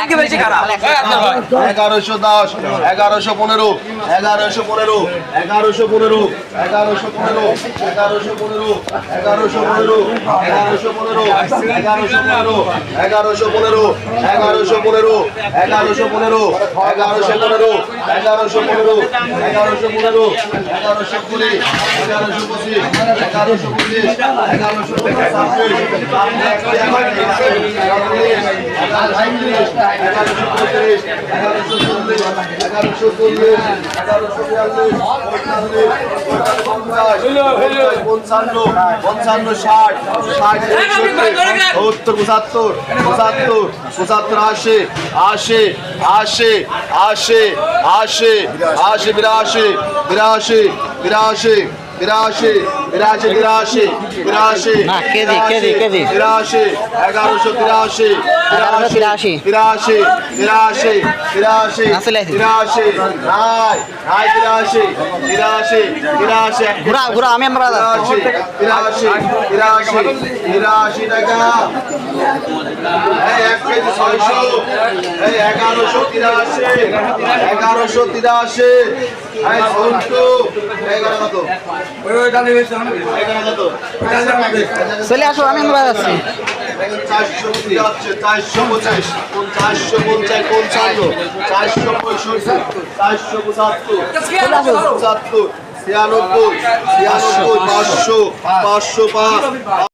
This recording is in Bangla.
আজকে বেশি খারাপ এগারোশো দশ এগারোশো পনেরো এগারোশো পনেরো এগারোশো পনেরো এগারোশো পনেরো এগারোশো পনেরো এগারোশো পনেরো এগারোশো পনেরো এগারোশো পনেরো এগারোশো পনেরো এগারোশো পনেরো এগারোশো পনেরো এগারোশো পনেরো এগারোশো পনেরো এগারোশো পনেরো এগারোশো কুড়ি এগারোশো পঁচিশ এগারোশো পঁচিশ এগারোশো এগারোশো পঁয়ত্রিশ এগারোশো চল্লিশ পঞ্চান্ন পঞ্চান্ন ষাট ষাট সত্তর, পঁচাত্তর পঁচাত্তর পঁচাত্তর আশি আশি আশি আশি আশি, বিরাশি বিরাশি বিরাশি বিরাশি বিরাশি বিরাশি বিরাশি কেজি কেজি কেজি। বিরাশি এগারোশো তিরাশি তিরাশি। তিরাশি তিরাশি তিরাশি তিরাশি নাই নাই তিরাশি তিরাশি তিরাশি ঘুরা ঘুরা আমি আমরা তিরাশি তিরাশি তিরাশি তিরাশি টাকা। এক কেজি ছয়শো এগারোশো তিরাশি এগারোশো তিরাশি কত? চলে আসো আমি আমরা যাচ্ছি। চারশো কোন চারশো পঁচিশ চারশো পঞ্চাশ পঞ্চান্ন চারশো পঁয়ষট্টি চারশো পঁচাত্তর পঁচাত্তর ছিয়ানব্বই ছিয়ানব্বই পাঁচশো পাঁচশো পাঁচ